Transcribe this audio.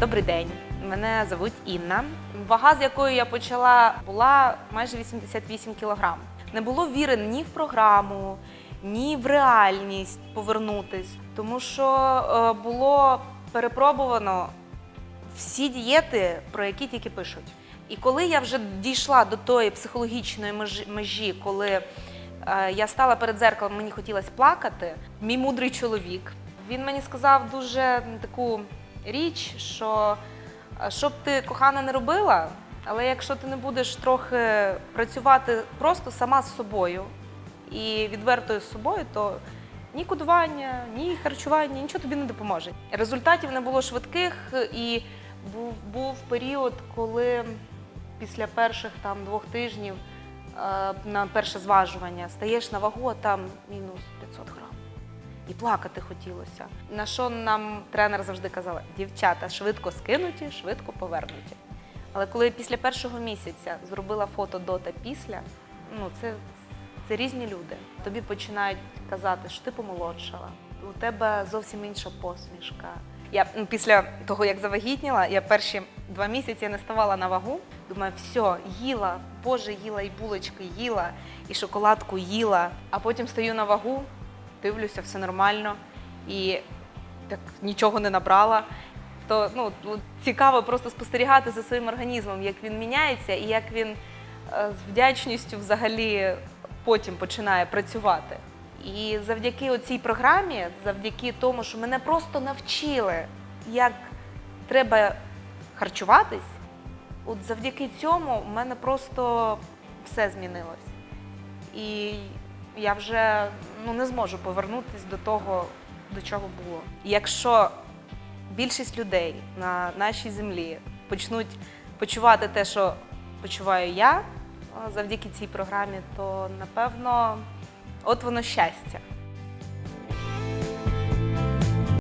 Добрий день. Мене звуть Інна. Вага, з якою я почала, була майже 88 кілограм. Не було віри ні в програму, ні в реальність повернутись, тому що е, було перепробувано всі дієти, про які тільки пишуть. І коли я вже дійшла до тої психологічної межі, коли е, я стала перед зеркалом, мені хотілося плакати, мій мудрий чоловік, він мені сказав дуже таку річ, що е, що б ти кохана не робила, але якщо ти не будеш трохи працювати просто сама з собою і відвертою з собою, то ні кодування, ні харчування, нічого тобі не допоможе. Результатів не було швидких, і був, був період, коли після перших там двох тижнів е, на перше зважування стаєш на вагу, а там мінус 500 грам. І плакати хотілося. На що нам тренер завжди казала: дівчата швидко скинуті, швидко повернуті. Але коли після першого місяця зробила фото до та після, ну це, це різні люди. Тобі починають казати, що ти помолодшала, у тебе зовсім інша посмішка. Я ну, після того, як завагітніла, я перші два місяці не ставала на вагу. Думаю, все, їла, боже, їла і булочки їла, і шоколадку їла. А потім стою на вагу, дивлюся, все нормально, і так нічого не набрала. То ну, цікаво просто спостерігати за своїм організмом, як він міняється і як він е, з вдячністю взагалі потім починає працювати. І завдяки цій програмі, завдяки тому, що мене просто навчили, як треба харчуватись, от завдяки цьому в мене просто все змінилось. І я вже ну, не зможу повернутися до того, до чого було. Якщо більшість людей на нашій землі почнуть почувати те, що почуваю я завдяки цій програмі, то напевно от воно щастя.